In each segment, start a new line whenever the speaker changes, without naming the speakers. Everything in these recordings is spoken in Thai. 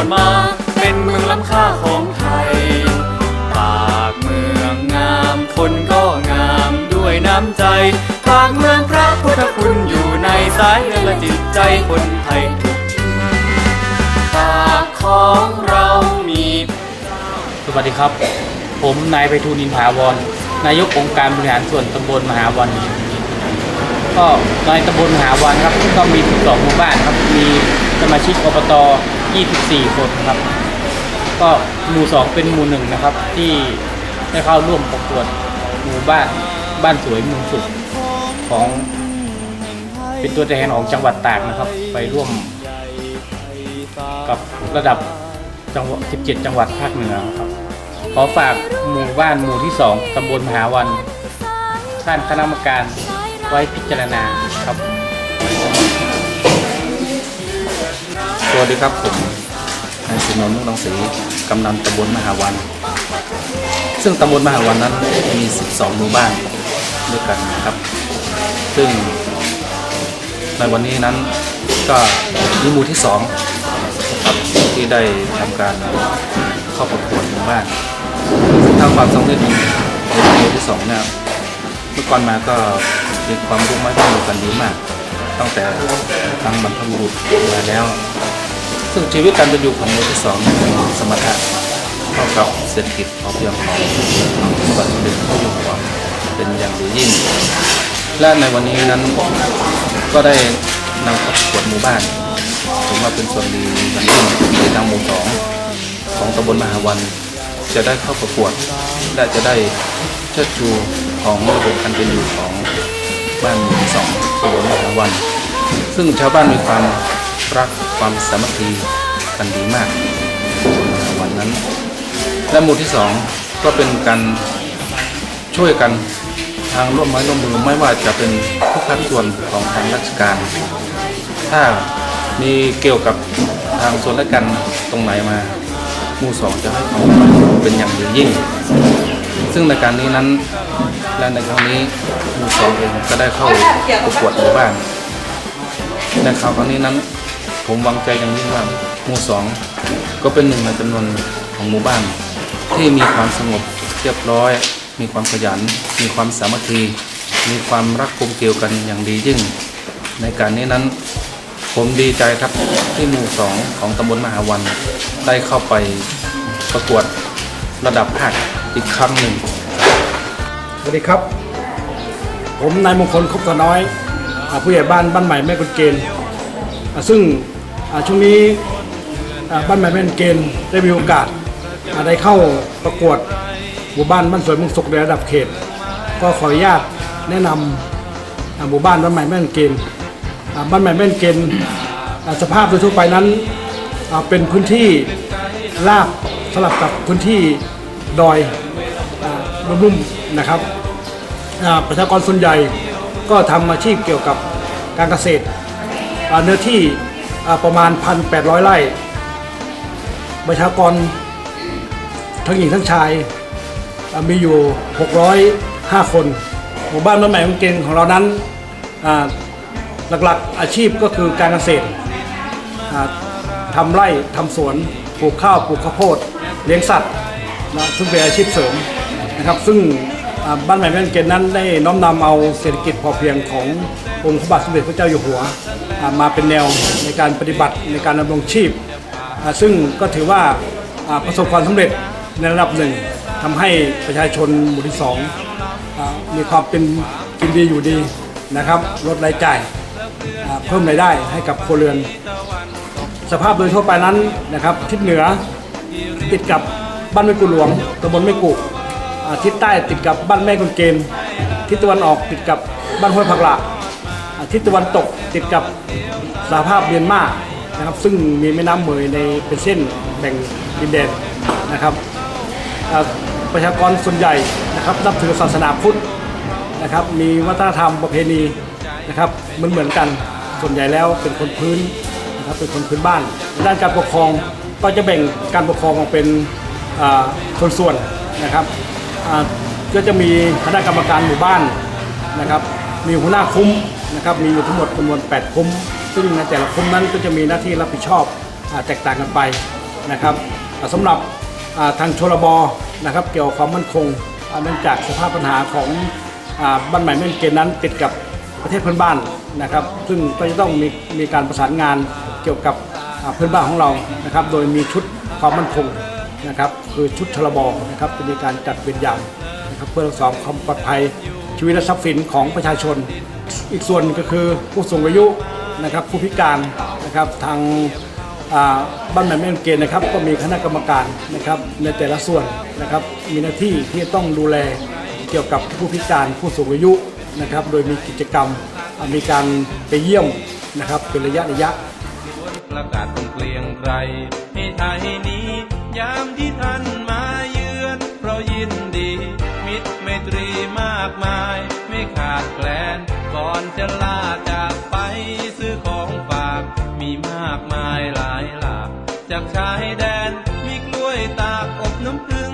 อนมา เป็นเมืองล้ำค่าของไทย ปากเมืองงามคนก็งามด้วยน้ำใจ ปากเมืองพระพุทธคุณอยู่ในสายเลือดและจิตใจคนไทยทุกทีปากของเรามี
สวัสดีครับ ผมนายไปทูลอินทาวรนายกองค์การบริหารส่วนตำบลมหาวันก็ในตำบลมหาวันครับก็มี12หมู่บ้านครับมีสมาชิกอบต 24 คนครับ ก็หมู่ 2 เป็นหมู่หนึ่งนะครับ ที่ได้เข้าร่วมประกวดหมู่บ้านบ้านสวยเมืองสุขของ เป็นตัวแทนของจังหวัดตากนะครับ ไปร่วมกับระดับจังหวัด 17 จังหวัดภาคเหนือครับ ขอฝากหมู่บ้านหมู่ที่ 2 ตำบลมหาวันท่านคณะกรรมการไว้พิจารณาครับ
สวัสดีครับผม สุนนท์มุกรังสีกำนันตำบลมหาวัน ซึ่งตำบลมหาวันนั้นมี 12 หมู่บ้านด้วยกันนะครับ ซึ่งในวันนี้นั้นก็มีหมู่ที่2ครับที่ได้ทำการเข้าประกวดหมู่บ้านซึ่งทางความสำเร็จในหมู่ที่2เนี่ยเมื่อก่อนมาก็มีความรู้ไม่ต้องกันดีมาก ตั้งแต่ทางบรรพบุรุษมาแล้ว ซึ่งชีวิตการเป็นอยู่ของหมู่ที่สองนั้นเป็นสมถะเท่ากับเศรษฐกิจพอเพียงของพระบาทสมเด็จพระอยู่หัวเป็นอย่างดียิ่ง และในวันนี้นั้นก็ได้นำเข้าประกวดหมู่บ้านถือว่าเป็นส่วนดีอย่างยิ่งที่ทางหมู่สองของตำบลมหาวัน จะได้เข้าประกวดและจะได้เชิดชูของระบบการเป็นอยู่ของบ้านหมู่ที่สองตำบลมหาวัน ซึ่งชาวบ้านมีความรัก ความสามัคคีกันดีมากวันนั้น และหมู่ที่สองก็เป็นการช่วยกันทางร่วมไม้ร่วมมือไม่ว่าจะเป็นทุกภาคส่วนของทางราชการ ถ้ามีเกี่ยวกับทางส่วนราชการตรงไหนมา หมู่สองจะให้ความเป็นอย่างดียิ่ง ซึ่งในการนี้นั้นและในครั้งนี้หมู่สองเองก็ได้เข้าประกวดหมู่บ้านในข่าวครั้งนี้นั้น ผมวางใจอย่างยิ่งว่าหมู่สองก็เป็นหนึ่งในจำนวนของหมู่บ้าน ที่มีความสงบเรียบร้อย มีความขยัน มีความสามัคคี มีความรักกลมเกลียวกันอย่างดียิ่ง ในการนี้นั้น ผมดีใจครับที่หมู่สองของตำบลมหาวันได้เข้าไปประกวดระดับภาคอีกครั้งหนึ่ง
สวัสดีครับ ผมนายมงคลคบตะน้อยผู้ใหญ่บ้านบ้านใหม่แม่กุนเกณฑ์ ซึ่งช่วงนี้บ้านใหม่แม่นเกณฑ์ได้มีโอกาสได้เข้าประกวดหมู่บ้านบ้านสวยเมุงสุขในระดับเขต ก็ขออนุญาตแนะนำหมู่บ้านบ้านใหม่แม่นเกณฑ์อ่าบ้านใหม่แม่นเกณฑ์อ่าสภาพโดยทั่วไปนั้นเป็นพื้นที่ราบสลับกับพื้นที่ดอยรุ่มๆนะครับประชากรส่วนใหญ่ก็ทำอาชีพเกี่ยวกับการเกษตร เนื้อที่ประมาณ 1,800 ไร่ ประชากรทั้งหญิงทั้งชายมีอยู่ 605 คน หมู่บ้านบ้านใหม่ของเกงของเรานั้นหลักๆอาชีพก็คือการเกษตรทำไร่ทำสวนปลูกข้าวปลูกข้าวโพดเลี้ยงสัตว์นะซึ่งเป็นอาชีพเสริมนะครับ ซึ่งบ้านใหม่แม่นเกณฑ์นั้นได้น้อมนำเอาเศรษฐกิจพอเพียงขององค์พระบาทสมเด็จพระเจ้าอยู่หัว มาเป็นแนวในการปฏิบัติในการดำรงชีพ ซึ่งก็ถือว่าประสบความสำเร็จในระดับหนึ่งทำให้ประชาชนหมู่ที่สองมีความเป็นกินดีอยู่ดีนะครับลดรายจ่ายเพิ่มรายได้ให้กับครัวเรือน สภาพโดยทั่วไปนั้นนะครับทิศเหนือติดกับบ้านแม่กุหลวงตำบลแม่กุทิศใต้ติดกับบ้านแม่กุนเกณฑ์ทิศตะวันออกติดกับบ้านห้วยผักหละอ่า ทิศตะวันตกติดกับสหภาพเมียนมานะครับ ซึ่งมีแม่น้ำเหมยในเป็นเส้นแบ่งดินแดนนะครับประชากรส่วนใหญ่นะครับนับถือศาสนาพุทธนะครับ มีวัฒนธรรมประเพณีนะครับเหมือนเหมือนกันส่วนใหญ่แล้วเป็นคนพื้นนะครับเป็นคนพื้นบ้านด้านการปกครองก็จะแบ่งการปกครองออกเป็นอ่าส่วนนะครับก็จะมีคณะกรรมการหมู่บ้านนะครับ มีหัวหน้าคุ้ม นะครับมีอยู่ทั้งหมดจำนวน 8 คุ้ม ซึ่งในแต่ละคุ้มนั้นก็จะมีหน้าที่รับผิดชอบแตกต่างกันไปนะครับอ่าสำหรับทางชลบนะครับเกี่ยวกับความมั่นคงเนื่องจากสภาพปัญหาของบ้านใหม่แม่นเกณฑ์นั้นติดกับประเทศเพื่อนบ้านนะครับ ซึ่งก็จะต้องมีมีการประสานงานเกี่ยวกับเพื่อนบ้านของเรานะครับ โดยมีชุดความมั่นคงนะครับคือชุดชลบนะครับจะมีการจัดเวรยามนะครับเพื่อรักษาความปลอดภัยชีวิตและทรัพย์สินของประชาชน อีกส่วนก็คือผู้สูงอายุนะครับผู้พิการนะครับทางบ้านใหม่แม่เกณฑ์นะครับ ก็มีคณะกรรมการนะครับในแต่ละส่วนนะครับมีหน้าที่ที่ต้องดูแลเกี่ยวกับผู้พิการผู้สูงอายุนะครับ โดยมีกิจกรรมมีการไปเยี่ยมนะครับเป็นระยะระยะ
ประกาศคงเกลียงไกรให้ไทยนี้ ยามที่ท่านมาเยือนเรายินดี มิตรไมตรีมากมาย ไม่ขาดแคลน อนจะลาจากไปซื้อของฝากมีมากมายหลายหลากจากชายแดนมีกล้วยตากอบน้ำผึ้ง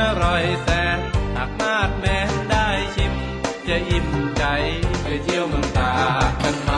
อร่อยแสนหากมาดแม้นได้ชิม จะอิ่มใจไปเที่ยวเมืองตากกันมา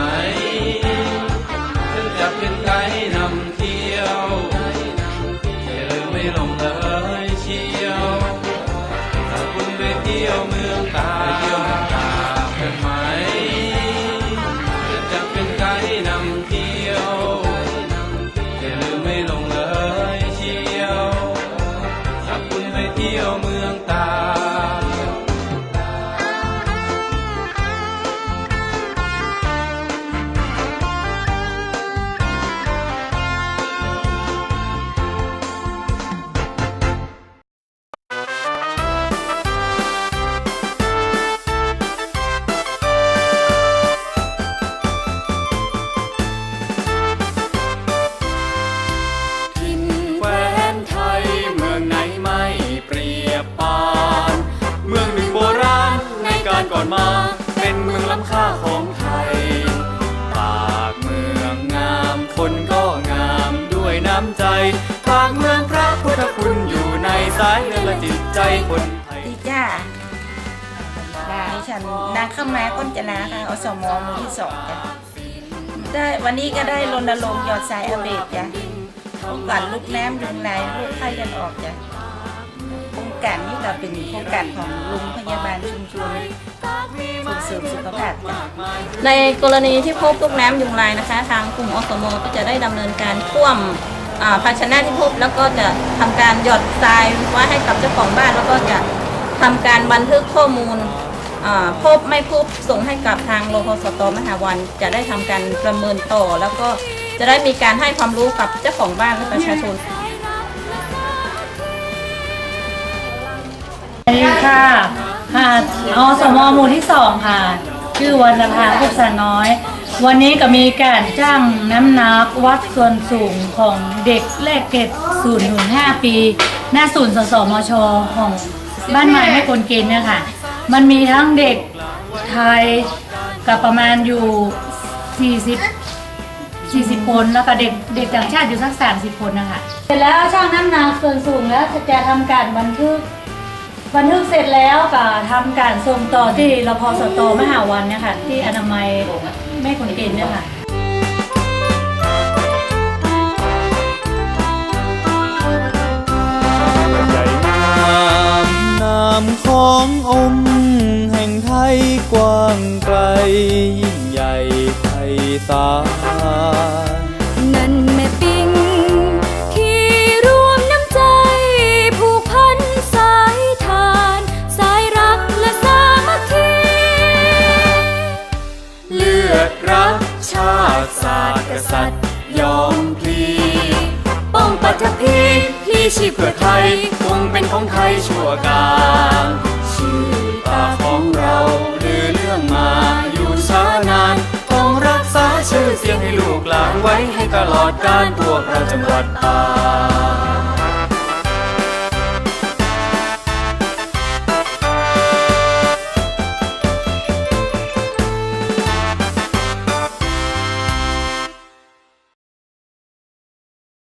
ใจปากเมืองพระพุทธคุณอยู่ในสายเลือดและจิตใจคนไทย
ดีจ้าดิฉันนางข้ามมาก้นจนาค่ะอสมหมู่ที่สองจ้ะได้วันนี้ก็ได้รณรงค์หยอดสายอาเบดจ้ะป้องกันลูกน้ำยุงลายลูกไข้กันออกจ้ะโครงการนี้ก็เป็นโครงการของลุงพยาบาลชุมชนส่งเสริมสุขภาพจ้ะ
ในกรณีที่พบลูกน้ำยุงลายนะคะ ทางกลุ่มอสมก็จะได้ดำเนินการท่วม อ่าภาชนะที่พบแล้วก็จะทำการหยอดทรายไว้ให้กับเจ้าของบ้าน แล้วก็จะทำการบันทึกข้อมูลอ่าพบไม่พบส่งให้กับทางโลพสตมหาวัน จะได้ทำการประเมินต่อ แล้วก็จะได้มีการให้ความรู้กับเจ้าของบ้านและประชาชน
สวัสดีค่ะค่ะอสมหมู่ที่สองค่ะ ชื่อวรรณภาพุกษาน้อย วันนี้ก็มีการจ้างน้ำหนักวัดส่วนสูงของเด็กเลขเกตศูนย์ถึงห้าปี หน้าศูนย์สสมชของบ้านไม้ไม่กลเกณฑ์เนี่ยค่ะ มันมีทั้งเด็กไทยกับประมาณอยู่ 40 40คนแล้วก็เด็กเด็กต่างชาติอยู่สัก 30 คนนะคะเสร็จแล้วช่างน้ำหนักส่วนสูงแล้วจะทำการบันทึกบันทึกเสร็จแล้วก็ทำการส่งต่อที่รพสตมหาวันเนี่ยค่ะที่อนามัย แม่คนเก่งเนี่ยค่ะ
นามนามขององค์แห่งไทยกว้างไกล ยิ่งใหญ่ไพศาล
พลี
ชีพเพื่อไทยคงเป็นของไทยชั่วกาลชื่อตาของเราลือเรื่องมาอยู่ช้านานต้องรักษาชื่อเสียงให้ลูกหลานไว้ให้ตลอดกาลพวกเราจังหวัดตา